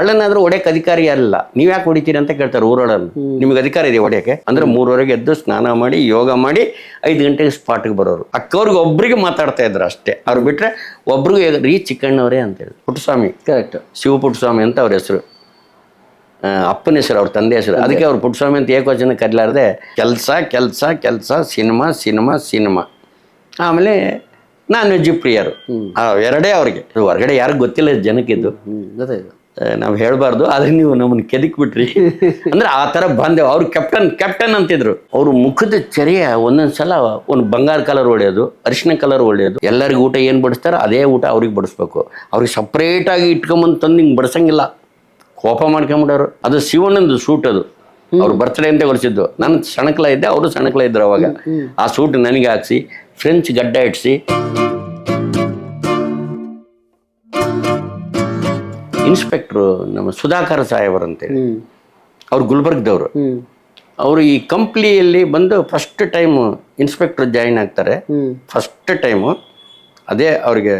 ಕಳ್ಳನಾದ್ರೂ ಹೊಡೆಯಕ್ಕೆ ಅಧಿಕಾರಿ ಅಲ್ಲ ನೀವ್ ಯಾಕೆ ಹೊಡಿತೀರಿ ಅಂತ ಕೇಳ್ತಾರೆ ಊರೊಳನ್ನು ನಿಮ್ಗೆ ಅಧಿಕಾರ ಇದೆ ಹೊಡೆಯಕ್ಕೆ. ಅಂದ್ರೆ ಮೂರುವರೆಗೆ ಎದ್ದು ಸ್ನಾನ ಮಾಡಿ ಯೋಗ ಮಾಡಿ ಐದು ಗಂಟೆಗೆ ಸ್ಪಾಟ್ಗೆ ಬರೋರು. ಅಕ್ಕವ್ರಿಗೆ ಒಬ್ರಿಗೆ ಮಾತಾಡ್ತಾ ಇದ್ರು ಅಷ್ಟೇ. ಅವ್ರು ಬಿಟ್ರೆ ಒಬ್ರಿಗೆ ರೀ ಚಿಕ್ಕಣ್ಣವರೇ ಅಂತ ಹೇಳಿ. ಪುಟ್ಟಸ್ವಾಮಿ. ಕರೆಕ್ಟ್ ಶಿವ ಪುಟ್ಟಸ್ವಾಮಿ ಅಂತ ಅವ್ರ ಹೆಸರು. ಅಪ್ಪನ ಹೆಸರು ಅವ್ರ ತಂದೆ ಹೆಸರು. ಅದಕ್ಕೆ ಅವ್ರು ಪುಟ್ಟಸ್ವಾಮಿ ಅಂತ ಏಕವಚನ ಕರಿಲಾರ್ದೆ ಕೆಲಸ ಕೆಲಸ ಕೆಲಸ ಸಿನಿಮಾ ಸಿನಿಮಾ ಸಿನಿಮಾ. ಆಮೇಲೆ ನಾನ್ ವೆಜ್ ಪ್ರಿಯರು ಎರಡೇ ಅವ್ರಿಗೆ. ಹೊರಗಡೆ ಯಾರಿಗೂ ಗೊತ್ತಿಲ್ಲ ಜನಕ್ಕಿದ್ದು ಗೊತ್ತಾಯ್ತು. ನಾವು ಹೇಳಬಾರ್ದು ಆದ್ರೆ ನೀವು ನಮ್ಮನ್ನ ಕೆದಕ್ ಬಿಟ್ರಿ ಅಂದ್ರೆ ಆ ತರ ಬಂದೆವು ಅವ್ರು ಕ್ಯಾಪ್ಟನ್ ಕ್ಯಾಪ್ಟನ್ ಅಂತಿದ್ರು. ಅವ್ರ ಮುಖದ ಚರ್ಯ ಒಂದೊಂದ್ ಸಲ ಒಂದು ಬಂಗಾರ ಕಲರ್ ಹೊಡೆಯೋದು ಅರಿಶಿನ ಕಲರ್ ಹೊಡೆಯೋದು ಎಲ್ಲರಿಗೂ ಊಟ ಏನ್ ಬಡಿಸ್ತಾರೋ ಅದೇ ಊಟ ಅವ್ರಿಗೆ ಬಡಿಸ್ಬೇಕು. ಅವ್ರಿಗೆ ಸಪ್ರೇಟ್ ಆಗಿ ಇಟ್ಕೊಂಬಂದು ತಂದು ಹಿಂಗೆ ಬಡಿಸಂಗಿಲ್ಲ. ಕೋಪ ಮಾಡ್ಕೊಂಬಿಡೋರು. ಅದು ಶಿವಣ್ಣಂದು ಸೂಟ್ ಅದು. ಅವ್ರು ಬರ್ತ್ಡೇ ಅಂತ ಹೊಲಿಸಿದ್ದು ನಾನು ಸಣಕಲ ಇದ್ದೆ ಅವರು ಸಣಕಲ ಇದ್ರು ಅವಾಗ. ಆ ಸೂಟ್ ನನಗೆ ಹಾಕ್ಸಿ ಫ್ರೆಂಚ್ ಗಡ್ಡ ಇಡ್ಸಿ ಇನ್ಸ್ಪೆಕ್ಟ್ರು ನಮ್ಮ ಸುಧಾಕರ್ ಸಾಹೇಬರ್ ಅಂತೇಳಿ ಹೇಳಿ ಅವ್ರು ಗುಲ್ಬರ್ಗದವರು. ಅವರು ಈ ಕಂಪ್ನಿಯಲ್ಲಿ ಬಂದು ಫಸ್ಟ್ ಟೈಮ್ ಇನ್ಸ್ಪೆಕ್ಟರ್ ಜಾಯಿನ್ ಆಗ್ತಾರೆ. ಫಸ್ಟ್ ಟೈಮು ಅದೇ ಅವ್ರಿಗೆ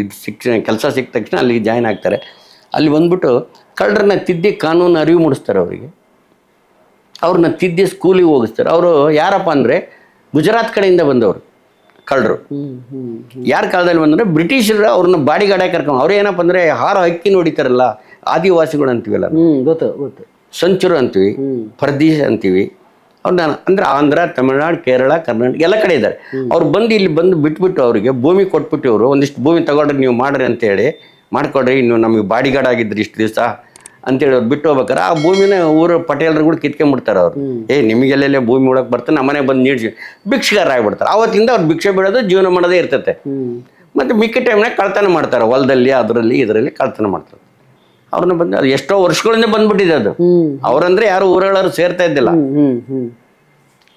ಇದು ಶಿಕ್ಷಣ ಕೆಲಸ ಸಿಕ್ಕ ತಕ್ಷಣ ಅಲ್ಲಿಗೆ ಜಾಯಿನ್ ಆಗ್ತಾರೆ. ಅಲ್ಲಿ ಬಂದ್ಬಿಟ್ಟು ಕಳ್ಳರನ್ನ ತಿದ್ದಿ ಕಾನೂನು ಅರಿವು ಮೂಡಿಸ್ತಾರೆ ಅವರಿಗೆ. ಅವ್ರನ್ನ ತಿದ್ದಿ ಸ್ಕೂಲಿಗೆ ಹೋಗಿಸ್ತಾರೆ. ಅವರು ಯಾರಪ್ಪ ಅಂದರೆ ಗುಜರಾತ್ ಕಡೆಯಿಂದ ಬಂದವರು. ಕಳ್ಳರು ಯಾರ ಕಾಲದಲ್ಲಿ ಬಂದ್ರೆ ಬ್ರಿಟಿಷರು ಅವ್ರನ್ನ ಬಾಡಿಗಾಡ ಕರ್ಕೊಂಡು ಅವ್ರು ಏನಪ್ಪ ಅಂದ್ರೆ ಹಾರ ಹಕ್ಕಿ ನೋಡಿತಾರಲ್ಲ ಆದಿವಾಸಿಗಳು ಅಂತೀವಲ್ಲ ಗೊತ್ತು ಗೊತ್ತು. ಸಂಚರು ಅಂತೀವಿ ಪರದೇಶ ಅಂತೀವಿ ಅವ್ರನ್ನ ಅಂದ್ರೆ ಆಂಧ್ರ ತಮಿಳ್ನಾಡು ಕೇರಳ ಕರ್ನಾಟಕ ಎಲ್ಲ ಕಡೆ ಇದ್ದಾರೆ. ಅವ್ರು ಬಂದು ಇಲ್ಲಿ ಬಂದು ಬಿಟ್ಬಿಟ್ಟು ಅವರಿಗೆ ಭೂಮಿ ಕೊಟ್ಬಿಟ್ಟು ಅವರು ಒಂದಿಷ್ಟು ಭೂಮಿ ತಗೊಂಡ್ರೆ ನೀವು ಮಾಡ್ರಿ ಅಂತೇಳಿ ಮಾಡ್ಕೊಡ್ರಿ ಇನ್ನು ನಮಗೆ ಬಾಡಿಗಾರ್ಡ್ ಆಗಿದ್ರಿ ಇಷ್ಟು ದಿವಸ ಅಂತೇಳಿ ಅವ್ರು ಬಿಟ್ಟು ಹೋಗ್ಬೇಕಾರೆ ಆ ಭೂಮಿನ ಊರು ಪಟೇಲ್ರು ಕೂಡ ಕಿತ್ಕೊಂಡ್ಬಿಡ್ತಾರೆ ಅವ್ರು. ಏ ನಿಮಗೆಲ್ಲೆಲ್ಲ ಭೂಮಿ ಉಳಕ್ಕೆ ಬರ್ತಾರೆ ನಮ್ಮನೆ ಬಂದು ನೀಡ್ಸಿ ಭಿಕ್ಷಗಾರ ಆಗ್ಬಿಡ್ತಾರೆ ಅವತ್ತಿಂದ ಅವ್ರು ಭಿಕ್ಷೆ ಬಿಡೋದು ಜೀವನ ಮಾಡೋದೇ ಇರ್ತೈತೆ. ಮತ್ತು ಮಿಕ್ಕ ಟೈಮ್ನಾಗ ಕಳ್ತನ ಮಾಡ್ತಾರೆ ಹೊಲದಲ್ಲಿ ಅದರಲ್ಲಿ ಇದರಲ್ಲಿ ಕಳ್ತನ ಮಾಡ್ತಾರೆ. ಅವ್ರನ್ನ ಬಂದು ಅದು ಎಷ್ಟೋ ವರ್ಷಗಳಿಂದ ಬಂದ್ಬಿಟ್ಟಿದೆ ಅದು. ಅವ್ರಂದ್ರೆ ಯಾರು ಊರೊಳರು ಸೇರ್ತಾ ಇದ್ದಿಲ್ಲ.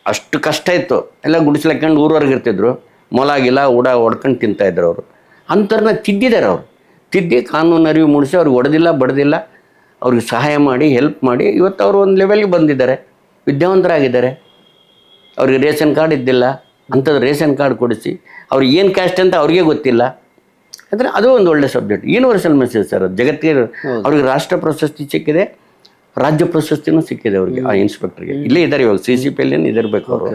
ಅಷ್ಟು ಕಷ್ಟ ಇತ್ತು. ಎಲ್ಲ ಗುಡಿಸ್ಲಕ್ಕೊಂಡು ಊರವರೆಗೆ ಇರ್ತಿದ್ರು. ಮೊಲಾಗಿಲ್ಲ ಊಡ ಉಡ ಹೊಡ್ಕೊಂಡು ತಿಂತಾ ಇದ್ರು ಅವರು. ಅಂತರ್ನ ತಿದ್ದಿದ್ದಾರೆ ಅವರು. ತಿದ್ದಿ ಕಾನೂನು ಅರಿವು ಮೂಡಿಸಿ ಅವ್ರಿಗೆ ಹೊಡೆದಿಲ್ಲ ಬಡ್ದಿಲ್ಲ. ಅವ್ರಿಗೆ ಸಹಾಯ ಮಾಡಿ ಹೆಲ್ಪ್ ಮಾಡಿ ಇವತ್ತು ಅವರು ಒಂದು ಲೆವೆಲ್ಗೆ ಬಂದಿದ್ದಾರೆ. ವಿದ್ಯಾವಂತರಾಗಿದ್ದಾರೆ. ಅವ್ರಿಗೆ ರೇಷನ್ ಕಾರ್ಡ್ ಇದ್ದಿಲ್ಲ. ಅಂಥದ್ದು ರೇಷನ್ ಕಾರ್ಡ್ ಕೊಡಿಸಿ. ಅವ್ರಿಗೆ ಏನು ಕ್ಯಾಸ್ಟ್ ಅಂತ ಅವ್ರಿಗೆ ಗೊತ್ತಿಲ್ಲ. ಅಂದರೆ ಅದು ಒಂದು ಒಳ್ಳೆ ಸಬ್ಜೆಕ್ಟ್ ಯೂನಿವರ್ಸಲ್ ಮೆಸೇಜ್ ಸರ್ ಅದು. ಜಗತ್ತಿಗೆ ಅವ್ರಿಗೆ ರಾಷ್ಟ್ರ ಪ್ರಶಸ್ತಿ ಸಿಕ್ಕಿದೆ ರಾಜ್ಯ ಪ್ರಶಸ್ತಿನೂ ಸಿಕ್ಕಿದೆ ಅವ್ರಿಗೆ ಆ ಇನ್ಸ್ಪೆಕ್ಟರ್ಗೆ ಇಲ್ಲೇ ಇದ್ದಾರೆ ಇವಾಗ ಸಿ ಸಿ ಪಿ ಅಲ್ಲಿ ಇದಿರ್ಬೇಕು ಅವರು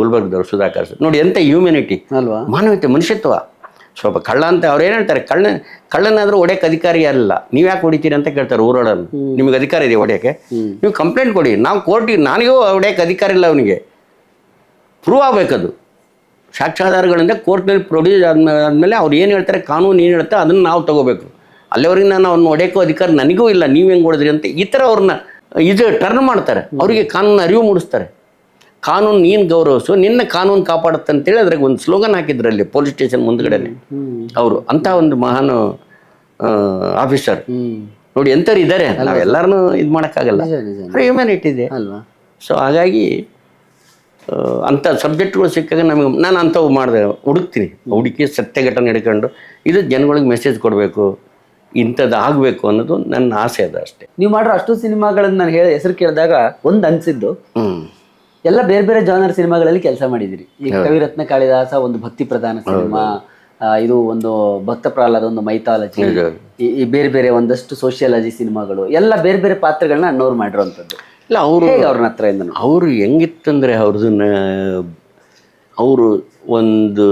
ಗುಲ್ಬರ್ಗದವ್ರು ಸುಧಾಕರ್ ಸರ್. ನೋಡಿ ಎಂಥ ಹ್ಯೂಮ್ಯಾನಿಟಿ ಅಲ್ವಾ? ಮಾನವೀಯತೆ ಮನುಷ್ಯತ್ವ. ಸ್ವಲ್ಪ ಕಳ್ಳ ಅಂತ ಅವ್ರು ಏನು ಹೇಳ್ತಾರೆ? ಕಳ್ಳ ಕಳ್ಳನಾದ್ರೂ ಹೊಡೆಯಕ್ಕೆ ಅಧಿಕಾರಿ ಅಲ್ಲ ನೀವು ಯಾಕೆ ಹೊಡಿತೀರಿ ಅಂತ ಕೇಳ್ತಾರೆ ಊರೊಳನ್ನು ನಿಮಗೆ ಅಧಿಕಾರ ಇದೆ ಒಡೆಯಕ್ಕೆ ನೀವು ಕಂಪ್ಲೇಂಟ್ ಕೊಡಿ. ನಾವು ಕೋರ್ಟಿಗೆ ನನಗೂ ಹೊಡೆಯಕ್ಕೆ ಅಧಿಕಾರ ಇಲ್ಲ ಅವನಿಗೆ. ಪ್ರೂವ್ ಆಗಬೇಕದು. ಸಾಕ್ಷ್ಯಾಧಾರಗಳಿಂದ ಕೋರ್ಟ್ನಲ್ಲಿ ಪ್ರೊಡ್ಯೂಸ್ ಆದ್ಮೇಲೆ ಆದಮೇಲೆ ಅವ್ರು ಏನು ಹೇಳ್ತಾರೆ? ಕಾನೂನು ಏನು ಹೇಳ್ತಾರೆ ಅದನ್ನು ನಾವು ತಗೋಬೇಕು. ಅಲ್ಲಿವರೆಗೆ ನಾನು ಅವ್ರನ್ನ ಹೊಡೆಯೋಕ್ಕೂ ಅಧಿಕಾರ ನನಗೂ ಇಲ್ಲ. ನೀವು ಹೆಂಗೆ ಹೊಡೆದ್ರಿ ಅಂತ ಈ ಥರ ಅವ್ರನ್ನ ಇದು ಟರ್ನ್ ಮಾಡ್ತಾರೆ. ಅವರಿಗೆ ಕಾನೂನು ಅರಿವು ಮೂಡಿಸ್ತಾರೆ. ಕಾನೂನು ನೀನು ಗೌರವಿಸು ನಿನ್ನ ಕಾನೂನು ಕಾಪಾಡುತ್ತೆ ಅಂತೇಳಿ ಅದ್ರಾಗ ಒಂದು ಸ್ಲೋಗನ್ ಹಾಕಿದ್ರು ಅಲ್ಲಿ ಪೊಲೀಸ್ ಸ್ಟೇಷನ್ ಮುಂದ್ಗಡೆನೆ ಅವರು ಅಂತ ಒಂದು ಮಹಾನ್ ಆಫೀಸರ್ ನೋಡಿ ಎಂಥವ್ರು ಇದ್ದಾರೆ ನಾವೆಲ್ಲರನ್ನೂ ಇದು ಮಾಡೋಕ್ಕಾಗಲ್ಲ. ಹ್ಯೂಮ್ಯಾನಿಟಿ ಇದೆ. ಅಲ್ವಾ? ಸೊ ಹಾಗಾಗಿ ಅಂತ ಅಂಥ ಸಬ್ಜೆಕ್ಟ್ಗಳು ಸಿಕ್ಕಾಗ ನಮಗೆ ನಾನು ಅಂಥವು ಮಾಡಿದೆ ಹುಡುಕ್ತೀನಿ. ಹುಡುಕಿ ಸತ್ಯ ಘಟನೆ ಹಿಡ್ಕೊಂಡು ಇದು ಜನಗಳಿಗೆ ಮೆಸೇಜ್ ಕೊಡಬೇಕು ಇಂಥದ್ದು ಆಗಬೇಕು ಅನ್ನೋದು ನನ್ನ ಆಸೆ ಅದ ಅಷ್ಟೇ. ನೀವು ಮಾಡಿರೋ ಅಷ್ಟು ಸಿನಿಮಾಗಳನ್ನು ನಾನು ಹೇಳಿ ಹೆಸರು ಕೇಳಿದಾಗ ಒಂದು ಅನಿಸಿದ್ದು ಎಲ್ಲ ಬೇರೆ ಬೇರೆ ಜಾನರ್ ಸಿನಿಮಾಗಳಲ್ಲಿ ಕೆಲಸ ಮಾಡಿದಿರಿ ಈ ಕವಿರತ್ನ ಕಾಳಿದಾಸ ಒಂದು ಭಕ್ತಿ ಪ್ರಧಾನ ಸಿನಿಮಾ ಇದು ಒಂದು ಭಕ್ತ ಪ್ರಹ್ಲಾದ ಒಂದು ಮೈಥಾಲಜಿ ಈ ಬೇರೆ ಬೇರೆ ಒಂದಷ್ಟು ಸೋಷಿಯಾಲಜಿ ಸಿನಿಮಾಗಳು ಎಲ್ಲ ಬೇರೆ ಬೇರೆ ಪಾತ್ರಗಳನ್ನ ಅಣ್ಣವ್ರು ಮಾಡಿರೋಂಥದ್ದು ಇಲ್ಲ ಅವರು ಅವ್ರನ್ನ ಹತ್ರ ಇಂದ ಅವರು ಹೆಂಗಿತ್ತಂದರೆ ಅವ್ರದನ್ನ ಅವರು ಒಂದು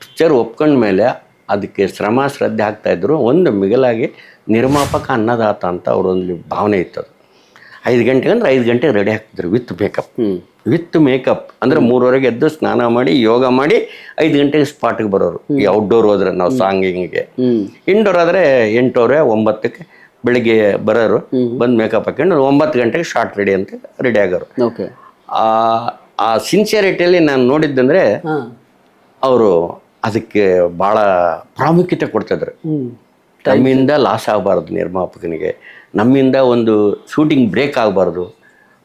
ಪಿಕ್ಚರ್ ಒಪ್ಕೊಂಡ್ಮೇಲೆ ಅದಕ್ಕೆ ಶ್ರಮ ಶ್ರದ್ಧೆ ಹಾಕ್ತಾಯಿದ್ರು ಒಂದು ಮಿಗಲಾಗಿ ನಿರ್ಮಾಪಕ ಅನ್ನದಾತ ಅಂತ ಅವರೊಂದು ಭಾವನೆ ಇತ್ತು ಅದು ಐದು ಗಂಟೆಗೆ ಅಂದ್ರೆ ಐದು ಗಂಟೆಗೆ ರೆಡಿ ಆಗ್ತಿದ್ರು ವಿತ್ ಮೇಕಪ್ ವಿತ್ ಮೇಕಪ್. ಅಂದ್ರೆ ಮೂರುವರೆಗೆ ಎದ್ದು ಸ್ನಾನ ಮಾಡಿ ಯೋಗ ಮಾಡಿ ಐದು ಗಂಟೆಗೆ ಸ್ಪಾಟಿಗೆ ಬರೋರು. ಈ ಔಟ್ಡೋರ್ ಹೋದ್ರೆ ನಾವು ಸಾಂಗಿಂಗ್ಗೆ. ಇಂಡೋರ್ ಆದರೆ ಎಂಟೂವರೆ ಒಂಬತ್ತಕ್ಕೆ ಬೆಳಿಗ್ಗೆ ಬರೋರು. ಬಂದು ಮೇಕಪ್ ಹಾಕೊಂಡು ಒಂಬತ್ತು ಗಂಟೆಗೆ ಶಾರ್ಟ್ ರೆಡಿ ಅಂತ ರೆಡಿ ಆಗೋರು. ಓಕೆ ಆ ಆ ಸಿನ್ಸಿಯರಿಟಿಯಲ್ಲಿ ನಾನು ನೋಡಿದ್ದಂದ್ರೆ ಅವರು ಅದಕ್ಕೆ ಭಾಳ ಪ್ರಾಮುಖ್ಯತೆ ಕೊಡ್ತಿದ್ರು. ನಮ್ಮಿಂದ ಲಾಸ್ ಆಗಬಾರ್ದು ನಿರ್ಮಾಪಕನಿಗೆ. ನಮ್ಮಿಂದ ಒಂದು ಶೂಟಿಂಗ್ ಬ್ರೇಕ್ ಆಗಬಾರ್ದು.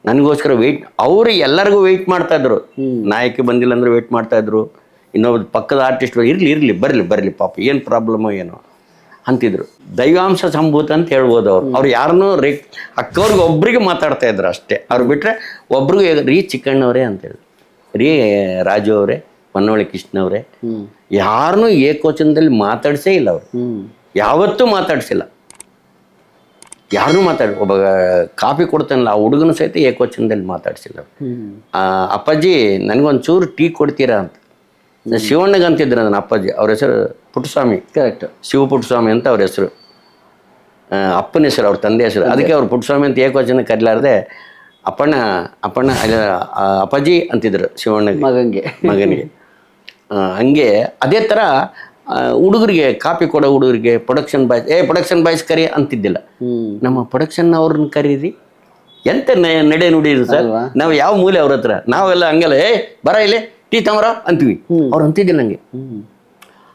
ನನಗೋಸ್ಕರ ವೆಯ್ಟ್ ಅವರು ಎಲ್ಲರಿಗೂ ವೆಯ್ಟ್ ಮಾಡ್ತಾಯಿದ್ರು ನಾಯಕಿ ಬಂದಿಲ್ಲ ಅಂದ್ರೆ ವೆಯ್ಟ್ ಮಾಡ್ತಾಯಿದ್ರು ಇನ್ನೊಬ್ಬ ಪಕ್ಕದ ಆರ್ಟಿಸ್ಟ್ ಇರಲಿ ಇರಲಿ ಬರಲಿ ಬರಲಿ ಪಾಪ ಏನು ಪ್ರಾಬ್ಲಮ್ ಏನೋ ಅಂತಿದ್ರು. ದೈವಾಂಶ ಸಂಭೂತ ಅಂತ ಹೇಳ್ಬೋದು ಅವ್ರು. ಅವ್ರು ಯಾರನ್ನೂ ರೀ ಅಕ್ಕವ್ರಿಗೆ ಒಬ್ರಿಗೆ ಮಾತಾಡ್ತಾ ಇದ್ರು ಅಷ್ಟೇ. ಅವ್ರು ಬಿಟ್ಟರೆ ಒಬ್ರಿಗೆ ರೀ ಚಿಕ್ಕಣ್ಣವರೇ ಅಂತೇಳಿ ರೀ ರಾಜು ಅವರೇ ಪನ್ನವಳಿ ಕೃಷ್ಣ ಅವರೇ. ಹ್ಮ್. ಯಾರನ್ನೂ ಏಕವಚನದಲ್ಲಿ ಮಾತಾಡ್ಸೇ ಇಲ್ಲ ಅವರು. ಯಾವತ್ತೂ ಮಾತಾಡ್ಸಿಲ್ಲ. ಯಾರನ್ನೂ ಮಾತಾಡಿ ಒಬ್ಬ ಕಾಫಿ ಕೊಡ್ತಾನಲ್ಲ ಆ ಹುಡುಗನ ಸಹಿತ ಏಕವಚನದಲ್ಲಿ ಮಾತಾಡಿಸಿಲ್ಲ ಅಪ್ಪಾಜಿ ಆ, ಅಪ್ಪಾಜಿ ನನಗೊಂಚೂರು ಟೀ ಕೊಡ್ತೀರಾ ಅಂತ. ಶಿವಣ್ಣಗೆ ಅಂತಿದ್ರು ನನ್ನ ಅಪ್ಪಾಜಿ. ಅವ್ರ ಹೆಸರು ಪುಟ್ಟಸ್ವಾಮಿ. ಕರೆಕ್ಟ್ ಶಿವ ಪುಟ್ಟಸ್ವಾಮಿ ಅಂತ ಅವ್ರ ಹೆಸರು. ಅಪ್ಪನ ಹೆಸರು ಅವ್ರ ತಂದೆ ಹೆಸರು. ಅದಕ್ಕೆ ಅವ್ರು ಪುಟ್ಟಸ್ವಾಮಿ ಅಂತ ಏಕವಚನ ಕರಿಲಾರ್ದೆ ಅಪ್ಪಣ್ಣ ಅಪ್ಪಣ್ಣ ಅಪ್ಪಾಜಿ ಅಂತಿದ್ರು ಶಿವಣ್ಣಗೆ. ಮಗನಿಗೆ. ಮಗನಿಗೆ ಹಂಗೆ ಅದೇ ಥರ ಹುಡುಗರಿಗೆ ಕಾಪಿ ಕೊಡೋ ಹುಡುಗರಿಗೆ ಪ್ರೊಡಕ್ಷನ್ ಬಾಯ್ಸ್ ಏ ಪ್ರೊಡಕ್ಷನ್ ಬಾಯ್ಸ್ ಕರಿ ಅಂತಿದ್ದಿಲ್ಲ. ನಮ್ಮ ಪ್ರೊಡಕ್ಷನ್ ಅವ್ರನ್ನ ಕರೀರಿ. ಎಂತ ನಡೆ ನುಡಿ ಇದು ಸರ್? ನಾವು ಯಾವ ಮೂಲೆ ಅವ್ರ ಹತ್ರ? ನಾವೆಲ್ಲ ಹಂಗಲ್ಲ ಏ ಬರ ಇಲ್ಲಿ ಟೀ ತಮರ ಅಂತೀವಿ. ಅವ್ರು ಅಂತಿದ್ದಿಲ್ಲ ನಂಗೆ.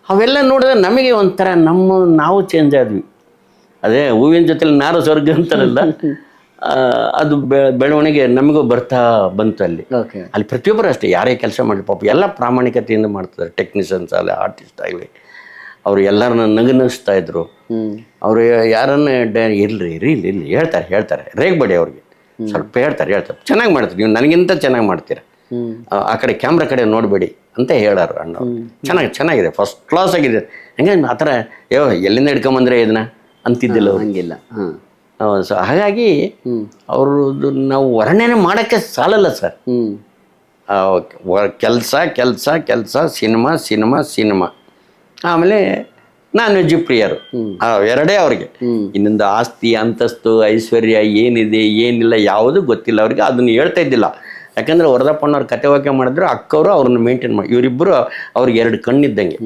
ಅವೆಲ್ಲ ನೋಡಿದ್ರೆ ನಮಗೆ ಒಂಥರ ನಮ್ಮ ನಾವು ಚೇಂಜ್ ಆದ್ವಿ. ಅದೇ ಹೂವಿನ ಜೊತೆಲಿ ನಾರು ಸ್ವರ್ಗ ಅಂತಾರಲ್ಲ. ಅದು ಬೆಳವಣಿಗೆ ನಮಗೂ ಬರ್ತಾ ಬಂತು ಅಲ್ಲಿ. ಅಲ್ಲಿ ಪ್ರತಿಯೊಬ್ಬರು ಅಷ್ಟೇ ಯಾರೇ ಕೆಲಸ ಮಾಡಲಿ ಪಾಪ ಎಲ್ಲ ಪ್ರಾಮಾಣಿಕತೆಯಿಂದ ಮಾಡ್ತಾರೆ ಟೆಕ್ನಿಷಿಯನ್ಸ್ ಆಗಲಿ ಆರ್ಟಿಸ್ಟ್ ಆಗಲಿ. ಅವರು ಎಲ್ಲರನ್ನ ನಗನಗಿಸ್ತಾ ಇದ್ರು. ಅವರು ಯಾರನ್ನ ಇರ್ಲಿ ಇರಲಿ ಇಲ್ಲಿ ಇರ್ಲಿ ಹೇಳ್ತಾರೆ ಹೇಳ್ತಾರೆ. ರೇಗ್ಬೇಡಿ ಅವ್ರಿಗೆ. ಸ್ವಲ್ಪ ಹೇಳ್ತಾರೆ ಹೇಳ್ತಾರೆ. ಚೆನ್ನಾಗಿ ಮಾಡ್ತೀರಿ ನೀವು ನನಗಿಂತ ಚೆನ್ನಾಗಿ ಮಾಡ್ತೀರ? ಆ ಕಡೆ ಕ್ಯಾಮ್ರಾ ಕಡೆ ನೋಡಬೇಡಿ ಅಂತ ಹೇಳಾರು ಅಣ್ಣ ಚೆನ್ನಾಗಿ ಚೆನ್ನಾಗಿದೆ ಫಸ್ಟ್ ಕ್ಲಾಸ್ ಆಗಿದೆ. ಹಂಗೆ ಆ ಥರ ಯೋ ಎಲ್ಲಿಂದ ಹಿಡ್ಕೊಂಬಂದ್ರೆ ಇದನ್ನ? ಅಂತಿದ್ದಿಲ್ಲ ಹಂಗಿಲ್ಲ. ಹಾ. ಸೊ ಹಾಗಾಗಿ ಅವರು ಅವ್ರದ್ದು ನಾವು ವರ್ಣನೆ ಮಾಡೋಕ್ಕೆ ಸಾಲಲ್ಲ ಸರ್. ಕೆಲಸ ಕೆಲಸ ಕೆಲಸ ಸಿನಿಮಾ ಸಿನಿಮಾ ಸಿನಿಮಾ. ಆಮೇಲೆ ನಾನ್ ವೆಜ್ ಪ್ರಿಯರು ಎರಡೇ ಅವ್ರಿಗೆ. ಇನ್ನೊಂದು ಆಸ್ತಿ ಅಂತಸ್ತು ಐಶ್ವರ್ಯ ಏನಿದೆ ಏನಿಲ್ಲ ಯಾವುದು ಗೊತ್ತಿಲ್ಲ ಅವ್ರಿಗೆ. ಅದನ್ನ ಹೇಳ್ತಾ ಇದ್ದಿಲ್ಲ. ಯಾಕಂದ್ರೆ ವರದಪ್ಪನವ್ರ ಕತೆ ಓಕೆ ಮಾಡಿದ್ರು ಅಕ್ಕವರು ಅವ್ರನ್ನ ಮೇಂಟೈನ್ ಮಾಡಿ ಇವರಿಬ್ಬರು ಅವ್ರಿಗೆ ಎರಡು ಕಣ್ಣಿದ್ದಂಗೆ.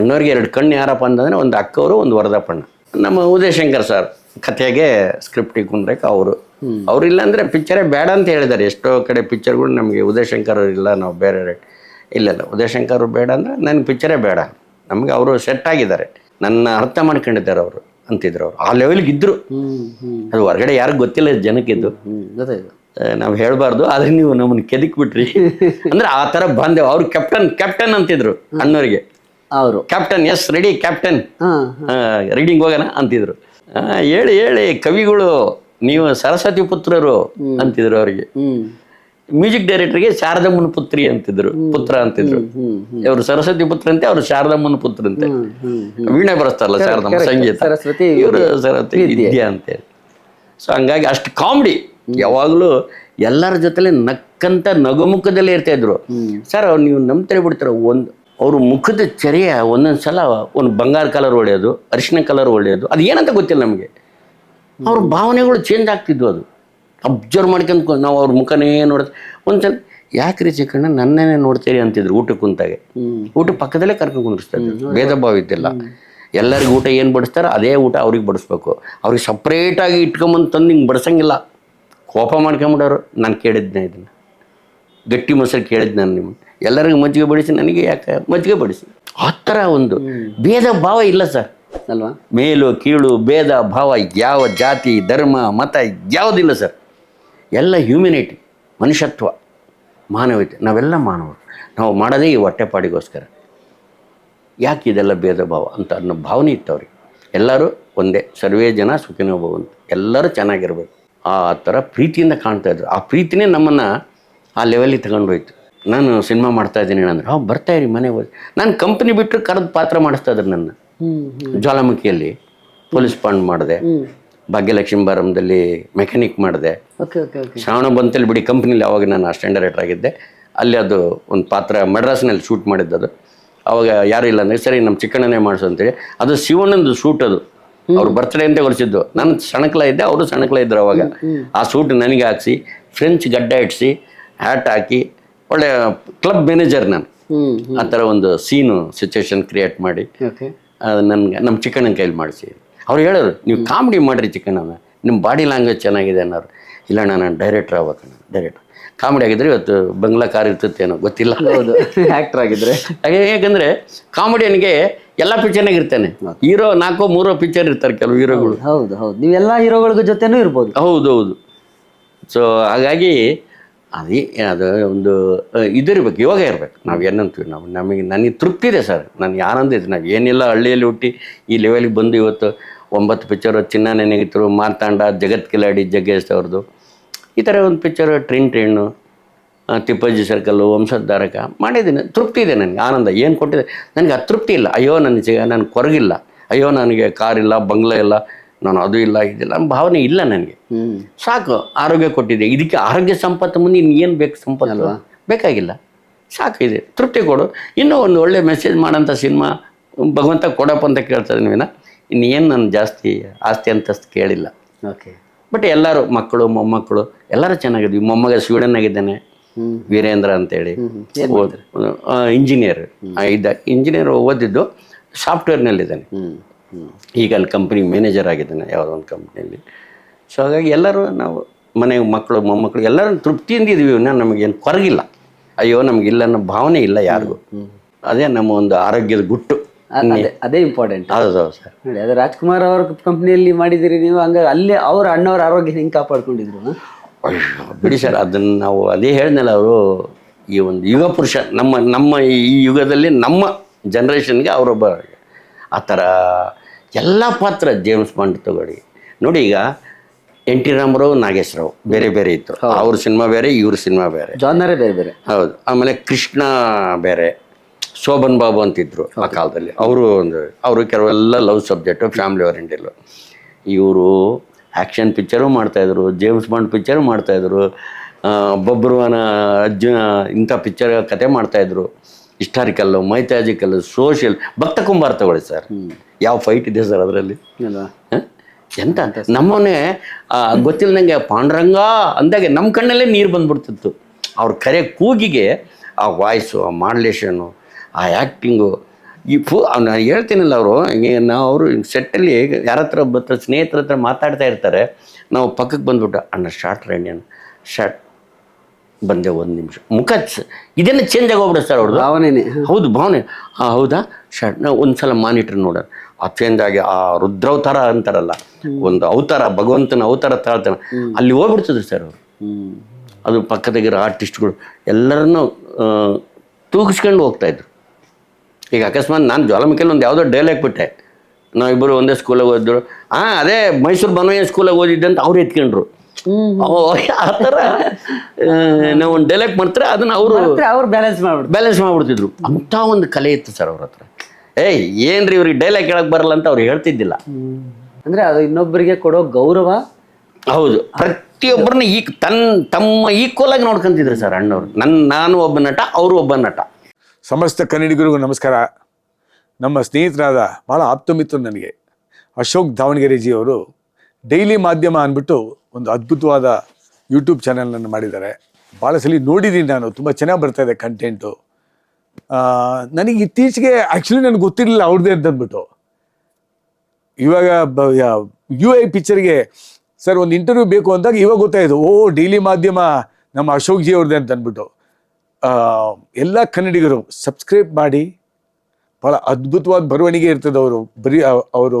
ಅಣ್ಣವ್ರಿಗೆ ಎರಡು ಕಣ್ಣು ಯಾರಪ್ಪ ಅಂತಂದ್ರೆ ಒಂದು ಅಕ್ಕವರು ಒಂದು ವರದಪ್ಪಣ್ಣ. ನಮ್ಮ ಉದಯಶಂಕರ್ ಸರ್. ಕಥೆಗೆ ಸ್ಕ್ರಿಪ್ಟಿಗೆ ಕುಂದ್ರಕ್ಕೆ ಅವರು. ಅವ್ರಿಲ್ಲ ಅಂದರೆ ಪಿಕ್ಚರೇ ಬೇಡ ಅಂತ ಹೇಳಿದ್ದಾರೆ ಎಷ್ಟೋ ಕಡೆ ಪಿಕ್ಚರ್ಗಳು ನಮಗೆ ಉದಯಶಂಕರ್ ಅವ್ರು ಇಲ್ಲ ನಾವು ಬೇರೆ ಇಲ್ಲ ಇಲ್ಲ. ಉದಯಶಂಕರ್ ಬೇಡ ಅಂದರೆ ನನಗೆ ಪಿಕ್ಚರೇ ಬೇಡ. ನಮಗೆ ಅವರು ಸೆಟ್ ಆಗಿದ್ದಾರೆ. ನನ್ನ ಅರ್ಥ ಮಾಡ್ಕೊಂಡಿದ್ದಾರೆ ಅವರು ಅಂತಿದ್ರು ಅವರು. ಆ ಲೆವೆಲ್ಗೆ ಇದ್ದರು ಹ್ಮ್ ಅದು ಹೊರಗಡೆ ಯಾರಿಗೂ ಗೊತ್ತಿಲ್ಲ ಜನಕ್ಕಿದ್ದು. ನಾವು ಹೇಳಬಾರ್ದು ಆದ್ರೆ ನೀವು ನಮ್ಮನ್ನ ಕೆದಕ್ ಬಿಟ್ರಿ ಅಂದ್ರೆ ಆ ಥರ ಬಂದೆವು ಅವ್ರು ಕ್ಯಾಪ್ಟನ್ ಕ್ಯಾಪ್ಟನ್ ಅಂತಿದ್ರು ಅಣ್ಣವರಿಗೆ. ಅವರು. Captain yes ready captain reading ಹೋಗೋಣ ಅಂತಿದ್ರು. ಹೇಳಿ ಹೇಳಿ ಕವಿಗಳು ನೀವು ಸರಸ್ವತಿ ಪುತ್ರರು ಅಂತಿದ್ರು ಅವ್ರಿಗೆ. ಮ್ಯೂಸಿಕ್ ಡೈರೆಕ್ಟರ್ಗೆ ಶಾರದಮ್ಮನ ಪುತ್ರಿ ಅಂತಿದ್ರು ಪುತ್ರ ಅಂತಿದ್ರು. ಅವರು ಇವರು ಸರಸ್ವತಿ ಪುತ್ರ ಅಂತೆ ಅವ್ರು ಶಾರದಮ್ಮನ ಪುತ್ರ ಅಂತೆ. ವೀಣೆ ಬರಸ್ತಾರಲ್ಲ ಶಾರದಮ್ಮ ಸಂಗೀತ. ಸರಸ್ವತಿ ಇವರು ಸರಸ್ವತಿ ವಿದ್ಯಾ. ಅಂತೇಳಿ ಸೊ ಹಂಗಾಗಿ ಅಷ್ಟು ಕಾಮಿಡಿ ಯಾವಾಗಲೂ ಎಲ್ಲರ ಜೊತೆಲೆ ನಕ್ಕಂತ ನಗುಮುಖದಲ್ಲೇ ಇರ್ತಾ ಇದ್ರು. ಸರ್ ಅವ್ರು ನೀವು ನಂಬ್ತಾರೆ ಬಿಡ್ತಾರ ಒಂದು ಅವ್ರ ಮುಖದ ಚರ್ಯ ಒಂದೊಂದು ಸಲ ಒಂದು ಬಂಗಾರ ಕಲರ್ ಒಳ್ಳೆಯದು ಅರಿಶಿನ ಕಲರ್ ಒಳ್ಳೆಯದು. ಅದು ಏನಂತ ಗೊತ್ತಿಲ್ಲ ನಮಗೆ. ಅವ್ರ ಭಾವನೆಗಳು ಚೇಂಜ್ ಆಗ್ತಿದ್ವು ಅದು. ಅಬ್ಸರ್ವ್ ಮಾಡ್ಕೊಂಡು ನಾವು ಅವ್ರ ಮುಖನೇ ನೋಡೋದು ಯಾಕೆ ಯಾಕ್ರಿ ಚಿಕ್ಕಣ್ಣ ನನ್ನೇ ನೋಡ್ತೀರಿ? ಅಂತಿದ್ರು ಊಟಕ್ಕೆ ಕುಂತಾಗೆ. ಊಟ ಪಕ್ಕದಲ್ಲೇ ಕರ್ಕೊಂಡು ಕುಂದಿರ್ಸ್ತಾ ಇದ್ರು. ಭೇದ ಭಾವ ಇದ್ದಿಲ್ಲ. ಎಲ್ಲರಿಗೂ ಊಟ ಏನು ಬಡಿಸ್ತಾರೋ ಅದೇ ಊಟ ಅವ್ರಿಗೆ ಬಡಿಸ್ಬೇಕು. ಅವ್ರಿಗೆ ಸಪ್ರೇಟಾಗಿ ಇಟ್ಕೊಂಬಂದು ತಂದು ಹಿಂಗೆ ಬಡಿಸಂಗಿಲ್ಲ. ಕೋಪ ಮಾಡ್ಕೊಂಬಿಡೋರು. ನಾನು ಕೇಳಿದ್ನೇ ಇದನ್ನು. ಗಟ್ಟಿ ಮೊಸರು ಕೇಳಿದ್ ನಾನು ನಿಮ್ಮ ಎಲ್ಲರಿಗೂ ಮಜ್ಜಿಗೆ ಬಡಿಸಿ ನನಗೆ ಯಾಕೆ ಮಜ್ಜಿಗೆ ಬಡಿಸಿ? ಆ ಥರ ಒಂದು ಭೇದ ಭಾವ ಇಲ್ಲ ಸರ್. ಅಲ್ವಾ? ಮೇಲು ಕೀಳು ಭೇದ ಭಾವ ಯಾವ ಜಾತಿ ಧರ್ಮ ಮತ ಯಾವುದಿಲ್ಲ ಸರ್. ಎಲ್ಲ ಹ್ಯೂಮಿನಿಟಿ ಮನುಷ್ಯತ್ವ ಮಾನವೀಯತೆ ನಾವೆಲ್ಲ ಮಾನವರು. ನಾವು ಮಾಡೋದೇ ಈ ಹೊಟ್ಟೆಪಾಡಿಗೋಸ್ಕರ. ಯಾಕೆ ಇದೆಲ್ಲ ಭೇದ ಭಾವ ಅಂತ ಅನ್ನೋ ಭಾವನೆ ಇತ್ತು ಅವ್ರಿಗೆ ಎಲ್ಲರೂ ಒಂದೇ ಸರ್ವೇ ಜನ ಸುಖಿನೋಭವಂತ. ಎಲ್ಲರೂ ಚೆನ್ನಾಗಿರ್ಬೇಕು. ಆ ಥರ ಪ್ರೀತಿಯಿಂದ ಕಾಣ್ತಾ ಇದ್ರು. ಆ ಪ್ರೀತಿನೇ ನಮ್ಮನ್ನು ಆ ಲೆವೆಲಿಗೆ ತಗೊಂಡೋಯ್ತು ನಾನು ಸಿನಿಮಾ ಮಾಡ್ತಾ ಇದ್ದೀನಿ ಏನಂದ್ರೆ ಹಾಂ ಬರ್ತಾ ಇರಿ ಮನೆಗೆ ಹೋಗಿ. ನಾನು ಕಂಪ್ನಿ ಬಿಟ್ಟರೆ ಕರೆದು ಪಾತ್ರ ಮಾಡಿಸ್ತಾ ಇದ್ರು ನನ್ನ. ಜ್ವಾಲಾಮುಖಿಯಲ್ಲಿ ಪೊಲೀಸ್ ಪಾಂಡ್ ಮಾಡಿದೆ. ಭಾಗ್ಯಲಕ್ಷ್ಮಿ ಬಾರಂದಲ್ಲಿ ಮೆಕ್ಯಾನಿಕ್ ಮಾಡಿದೆ. ಶ್ರಾವಣ ಬಂತಲ್ಲಿ ಬಿಡಿ ಕಂಪ್ನಿಲಿ ಅವಾಗ ನಾನು ಅಸಿಸ್ಟೆಂಟ್ ಡೈರೆಕ್ಟರ್ ಆಗಿದ್ದೆ. ಅಲ್ಲಿ ಅದು ಒಂದು ಪಾತ್ರ ಮಡ್ರಾಸ್ನಲ್ಲಿ ಶೂಟ್ ಮಾಡಿದ್ದದು ಅವಾಗ ಯಾರು ಇಲ್ಲ ಅಂದರೆ ಸರಿ ನಮ್ಮ ಚಿಕ್ಕಣ್ಣನೇ ಮಾಡಿಸು ಅಂತೇಳಿ. ಅದು ಶಿವಣ್ಣಂದು ಶೂಟ್ ಅದು. ಅವ್ರು ಬರ್ತ್ಡೇ ಅಂತ ಹೊಲಿಸಿದ್ದು ನಾನು ಸಣಕಲ ಇದ್ದೆ ಅವರು ಸಣಕಲ ಇದ್ರು ಅವಾಗ. ಆ ಸೂಟ್ ನನಗೆ ಹಾಕ್ಸಿ ಫ್ರೆಂಚ್ ಗಡ್ಡ ಇಡಿಸಿ ಹ್ಯಾಟ್ ಹಾಕಿ ಒಳ್ಳೆ ಕ್ಲಬ್ ಮ್ಯಾನೇಜರ್ ನಾನು. ಆ ಥರ ಒಂದು ಸೀನು ಸಿಚುವೇಶನ್ ಕ್ರಿಯೇಟ್ ಮಾಡಿ. ನನಗೆ ನಮ್ಮ ಚಿಕ್ಕಣ್ಣನ ಕೈಲಿ ಮಾಡಿಸಿ. ಅವ್ರು ಹೇಳೋರು ನೀವು ಕಾಮಿಡಿ ಮಾಡಿರಿ ಚಿಕ್ಕಣ್ಣ ನಿಮ್ಮ ಬಾಡಿ ಲ್ಯಾಂಗ್ವೇಜ್ ಚೆನ್ನಾಗಿದೆ ಅನ್ನೋರು. ಇಲ್ಲ ನಾನು ಡೈರೆಕ್ಟ್ರ್ ಆಗ್ಬೇಕಣ್ಣ ಡೈರೆಕ್ಟ್ರ್ ಕಾಮಿಡಿ ಆಗಿದ್ರೆ ಇವತ್ತು ಬಂಗ್ಲಾ ಕಾರ್ ಇರ್ತೇನೋ ಗೊತ್ತಿಲ್ಲ. ಹೌದು ಆ್ಯಕ್ಟ್ರ್ ಆಗಿದ್ರೆ. ಹಾಗೆ ಯಾಕಂದರೆ ಕಾಮಿಡಿಯನ್ಗೆ ಎಲ್ಲ ಪಿಕ್ಚರ್ನಾಗ ಇರ್ತಾನೆ. ಹೀರೋ ನಾಲ್ಕೋ ಮೂರೋ ಪಿಕ್ಚರ್ ಇರ್ತಾರೆ ಕೆಲವು ಹೀರೋಗಳು. ಹೌದು ಹೌದು ನೀವೆಲ್ಲ ಹೀರೋಗಳ ಜೊತೆನೂ ಇರ್ಬೋದು. ಹೌದು ಹೌದು ಸೊ ಹಾಗಾಗಿ ಅದೇ ಅದು ಒಂದು ಇದಿರ್ಬೇಕು ಯೋಗ ಇರಬೇಕು. ನಾವು ಏನಂತೀವಿ, ನಾವು ನಮಗೆ, ನನಗೆ ತೃಪ್ತಿ ಇದೆ ಸರ್. ನನಗೆ ಆನಂದ ಇದೆ ನಾವು ಏನಿಲ್ಲ ಹಳ್ಳಿಯಲ್ಲಿ ಹುಟ್ಟಿ, ಈ ಲೆವೆಲಿಗೆ ಬಂದು ಇವತ್ತು ಒಂಬತ್ತು ಪಿಕ್ಚರು ಚಿನ್ನ ನೆನಗಿತ್ತು ಮಾರ್ತಾಂಡ, ಜಗತ್ ಕಿಲಾಡಿ, ಜಗ್ಗೇಶ್ ಅವ್ರದ್ದು. ಈ ಥರ ಒಂದು picture train train Tippajji circle Vamshoddharaka ಮಾಡಿದ್ದೀನಿ. ತೃಪ್ತಿ ಇದೆ ನನಗೆ, ಆನಂದ. ಏನು ಕೊಟ್ಟಿದೆ? ನನಗೆ ಅತೃಪ್ತಿ ಇಲ್ಲ. ಅಯ್ಯೋ, ನನಗೆ, ನಾನು ಕೊರಗಿಲ್ಲ. ಅಯ್ಯೋ, ನನಗೆ ಕಾರ್ ಇಲ್ಲ ಬಂಗ್ಲೆ ಇಲ್ಲ. ನಾನು ಅದು ಇಲ್ಲ ಇದಿಲ್ಲ ಭಾವನೆ ಇಲ್ಲ ನನಗೆ. ಸಾಕು ಆರೋಗ್ಯ ಕೊಟ್ಟಿದೆ ಇದಕ್ಕೆ ಆರೋಗ್ಯ ಸಂಪತ್ತು ಮುಂದೆ ಏನು ಬೇಕು ಸಂಪತ್ತು? ಬೇಕಾಗಿಲ್ಲ. ಸಾಕು ಇದೆ. ತೃಪ್ತಿ ಕೊಡು. ಇನ್ನೂ ಒಂದು ಒಳ್ಳೆ ಮೆಸೇಜ್ ಮಾಡೋಂಥ ಸಿನಿಮಾ ಭಗವಂತ ಕೊಡಪ್ಪ ಅಂತ ಕೇಳ್ತದೆ ನೀವಿನ? ಇನ್ನೇನು ನಾನು ಜಾಸ್ತಿ ಆಸ್ತಿ ಅಂತಸ್ತು ಕೇಳಿಲ್ಲ. ಓಕೆ. ಬಟ್ ಎಲ್ಲರೂ ಮಕ್ಕಳು ಮೊಮ್ಮಕ್ಕಳು ಎಲ್ಲರೂ ಚೆನ್ನಾಗಿದ್ವಿ ಮೊಮ್ಮಗ ಸ್ವೀಡನ್ ಆಗಿದ್ದಾನೆ ವೀರೇಂದ್ರ ಅಂತೇಳಿ. ಇಂಜಿನಿಯರ್. ಇದ್ದ ಇಂಜಿನಿಯರ್ ಓದಿದ್ದು ಸಾಫ್ಟ್ವೇರ್ನಲ್ಲಿದ್ದಾನೆ. ಈಗ ಅಲ್ಲಿ ಕಂಪ್ನಿ ಮ್ಯಾನೇಜರ್ ಆಗಿದ್ದಾನೆ ಯಾವುದೋ ಒಂದು ಕಂಪ್ನಿಯಲ್ಲಿ ಸೊ ಹಾಗಾಗಿ ಎಲ್ಲರೂ ನಾವು ಮನೆ ಮಕ್ಕಳು ಮೊಮ್ಮಕ್ಕಳು ಎಲ್ಲರೂ ತೃಪ್ತಿಯಿಂದ ಇದೀವಿ ಇವನ್ನ ನಮಗೇನು ಕೊರಗಿಲ್ಲ. ಅಯ್ಯೋ ನಮಗಿಲ್ಲ ಅನ್ನೋ ಭಾವನೆ ಇಲ್ಲ ಯಾರಿಗೂ. ಅದೇ ನಮ್ಮ ಒಂದು ಆರೋಗ್ಯದ ಗುಟ್ಟು. ಅದೇ ಇಂಪಾರ್ಟೆಂಟ್ ಹೌದು ಹೌದು ಸರ್. ನೋಡಿ ಅದು ರಾಜ್ಕುಮಾರ್ ಅವ್ರ ಕಂಪ್ನಿಯಲ್ಲಿ ಮಾಡಿದಿರಿ ನೀವು ಹಂಗ ಅಲ್ಲೇ ಅವ್ರ ಅಣ್ಣವ್ರ ಆರೋಗ್ಯ ಹೆಂಗೆ ಕಾಪಾಡ್ಕೊಂಡಿದ್ರು ಅಯ್ಯೋ, ಬಿಡಿ ಸರ್ ಅದನ್ನು ನಾವು ಅದೇ ಹೇಳಿದ್ನಲ್ಲ ಅವರು ಈ ಒಂದು ಯುಗ ಪುರುಷ ನಮ್ಮ ನಮ್ಮ ಈ ಯುಗದಲ್ಲಿ ನಮ್ಮ ಜನ್ರೇಷನ್ಗೆ ಅವರೊಬ್ಬ ಆ ಥರ ಎಲ್ಲ ಪಾತ್ರ ಜೇಮ್ಸ್ ಬಾಂಡ್ ತಗೊಳ್ಳಿ. ನೋಡಿ ಈಗ ಎನ್ ಟಿ ರಾಮರಾವ್ ನಾಗೇಶ್ವರರಾವ್ ಬೇರೆ ಬೇರೆ ಇತ್ತು. ಅವ್ರ ಸಿನಿಮಾ ಬೇರೆ ಇವ್ರ ಸಿನಿಮಾ ಬೇರೆ. ಜಾನರೇ ಬೇರೆ ಬೇರೆ. ಹೌದು. ಆಮೇಲೆ ಕೃಷ್ಣ ಬೇರೆ ಶೋಭನ್ ಬಾಬು ಅಂತಿದ್ರು ಆ ಕಾಲದಲ್ಲಿ. ಅವರು ಒಂದು ಅವರು ಕೆಲವೆಲ್ಲ ಲವ್ ಸಬ್ಜೆಕ್ಟು ಫ್ಯಾಮಿಲಿ ಓರಿಯೆಂಟೆಲ್ಲ ಇವರು ಆ್ಯಕ್ಷನ್ ಪಿಕ್ಚರು ಮಾಡ್ತಾಯಿದ್ರು ಜೇಮ್ಸ್ ಬಾಂಡ್ ಪಿಕ್ಚರು ಮಾಡ್ತಾಯಿದ್ರು ಬಬ್ರುವನ ಅರ್ಜುನ ಇಂಥ ಪಿಕ್ಚರ್ ಕತೆ ಮಾಡ್ತಾಯಿದ್ರು ಹಿಸ್ಟಾರಿಕಲ್ಲು ಮೈಥಾಜಿಕಲ್ಲು ಸೋಷಿಯಲ್ ಭಕ್ತ ಕುಂಬಾರ ತಗೊಳ್ಳಿ ಸರ್ ಯಾವ ಫೈಟ್ ಇದೆ ಸರ್ ಅದರಲ್ಲಿ? ಎಂತ? ಅಂತ ನಮ್ಮನೇ ಗೊತ್ತಿಲ್ಲದಂಗೆ ಪಾಂಡುರಂಗ ಅಂದಾಗ ನಮ್ಮ ಕಣ್ಣಲ್ಲೇ ನೀರು ಬಂದ್ಬಿಡ್ತಿತ್ತು. ಅವ್ರ ಕರೆ ಕೂಗಿಗೆ ಆ ವಾಯ್ಸು ಆ ಮಾಡ್ಲೇಷನು ಆ ಆ್ಯಕ್ಟಿಂಗು ಈ ಫು ನಾನು ಹೇಳ್ತೀನಲ್ಲ ಅವರು ಹಿಂಗೆ ನಾವು ಅವರು ಸೆಟ್ಟಲ್ಲಿ ಯಾರ ಹತ್ರ ಬತ್ತ ಸ್ನೇಹಿತರ ಹತ್ರ ಮಾತಾಡ್ತಾ ಇರ್ತಾರೆ. ನಾವು ಪಕ್ಕಕ್ಕೆ ಬಂದ್ಬಿಟ್ಟು ಅಣ್ಣ ಶಾರ್ಟ್ ರೆಂಡಿಯನ್ ಶಾರ್ಟ್ ಬಂದೆ ಒಂದು ನಿಮಿಷ. ಮುಖ ಇದನ್ನು ಚೇಂಜ್ ಆಗೋಗ್ಬಿಡುತ್ತೆ ಸರ್ ಅವ್ರದ್ದು? ಭಾವನೆ ಹೌದು ಭಾವನೆ. ಹಾಂ ಹೌದಾ? ಶರ್ಟ್ ನಾವು ಒಂದ್ಸಲ ಮಾನಿಟ್ರ್ ನೋಡೋಣ. ಆ ಚೇಂಜ್ ಆಗಿ ಆ ರುದ್ರಾವತಾರ ಅಂತಾರಲ್ಲ ಒಂದು ಅವತಾರ ಭಗವಂತನ ಅವತಾರ ತಾಳ್ತಾನೆ. ಅಲ್ಲಿ ಹೋಗ್ಬಿಡ್ತದೆ ಸರ್ ಅವರು. ಅದು ಪಕ್ಕದಾಗಿರೋ ಆರ್ಟಿಸ್ಟ್ಗಳು ಎಲ್ಲರನ್ನೂ ತೂಗಿಸ್ಕೊಂಡು ಹೋಗ್ತಾಯಿದ್ರು ಈಗ ಅಕಸ್ಮಾತ್ ನಾನು ಜ್ವಾಲಾಮುಖಿಯಲ್ಲಿ ಒಂದು ಯಾವುದೋ ಡೈಲಾಗ್ ಬಿಟ್ಟೆ ನಾವಿಬ್ಬರು ಒಂದೇ ಸ್ಕೂಲಾಗ ಓದಿದ್ರು ಹಾಂ ಅದೇ ಮೈಸೂರು ಬನವಯ್ಯ ಸ್ಕೂಲಾಗ ಓದಿದ್ದೆ ಅಂತ ಅವ್ರು ಎತ್ಕೊಂಡ್ರು. ಆ ಥರ ನಾವು ಒಂದು ಡೈಲಾಗ್ ಮಾಡ್ತಾರೆ ಅದನ್ನ ಅವರು ಅವ್ರು ಬ್ಯಾಲೆನ್ಸ್ ಮಾಡ್ಬಿಟ್ಟು ಬ್ಯಾಲೆನ್ಸ್ ಮಾಡ್ಬಿಡ್ತಿದ್ರು. ಅಂತ ಒಂದು ಕಲೆ ಇತ್ತು ಸರ್ ಅವ್ರ ಹತ್ರ. ಏಯ್ ಏನ್ರಿ ಇವ್ರಿಗೆ ಡೈಲಾಗ್ ಕೇಳಕ್ ಬರಲ್ಲ ಅಂತ ಅವ್ರು ಹೇಳ್ತಿದ್ದಿಲ್ಲ. ಅಂದ್ರೆ ಅದು ಇನ್ನೊಬ್ಬರಿಗೆ ಕೊಡೋ ಗೌರವ. ಹೌದು. ಪ್ರತಿಯೊಬ್ಬರನ್ನ ಈ ತನ್ ತಮ್ಮ ಈಕ್ವಲ್ ಆಗಿ ನೋಡ್ಕೊಂತಿದ್ರು ಸರ್ ಅಣ್ಣವ್ರು. ನನ್ನ ನಾನು ಒಬ್ಬ ನಟ ಅವರು ಒಬ್ಬ ನಟ. ಸಮಸ್ತ ಕನ್ನಡಿಗರಿಗೂ ನಮಸ್ಕಾರ. ನಮ್ಮ ಸ್ನೇಹಿತರಾದ ಭಾಳ ಆಪ್ತಮಿತ್ರ ನನಗೆ. ಅಶೋಕ್ ದಾವಣಗೆರೆ ಅವರು ಡೈಲಿ ಮಾಧ್ಯಮ ಅಂದ್ಬಿಟ್ಟು ಒಂದು ಅದ್ಭುತವಾದ ಯೂಟ್ಯೂಬ್ ಚಾನಲನ್ನು ಮಾಡಿದ್ದಾರೆ. ಭಾಳ ಸಲ ನೋಡಿದ್ದೀನಿ ನಾನು. ತುಂಬ ಚೆನ್ನಾಗಿ ಬರ್ತಾ ಇದೆ ಕಂಟೆಂಟು ನನಗೆ ಇತ್ತೀಚೆಗೆ ಆ್ಯಕ್ಚುಲಿ ನನಗೆ ಗೊತ್ತಿರಲಿಲ್ಲ ಅವ್ರದ್ದೇ ಅಂತ ಅಂದ್ಬಿಟ್ಟು. ಇವಾಗ ಯು ಐ ಪಿಕ್ಚರ್ಗೆ ಸರ್ ಒಂದು ಇಂಟರ್ವ್ಯೂ ಬೇಕು ಅಂದಾಗ ಇವಾಗ ಗೊತ್ತಾಯಿತು ಓ, ಡೈಲಿ ಮಾಧ್ಯಮ ನಮ್ಮ ಅಶೋಕ್ ಜಿ ಅವ್ರದ್ದೇ ಅಂತ ಅಂದ್ಬಿಟ್ಟು. ಎಲ್ಲ ಕನ್ನಡಿಗರು ಸಬ್ಸ್ಕ್ರೈಬ್ ಮಾಡಿ. ಭಾಳ ಅದ್ಭುತವಾದ ಬರವಣಿಗೆ ಇರ್ತದೆ ಅವರು. ಬರೀ ಅವರು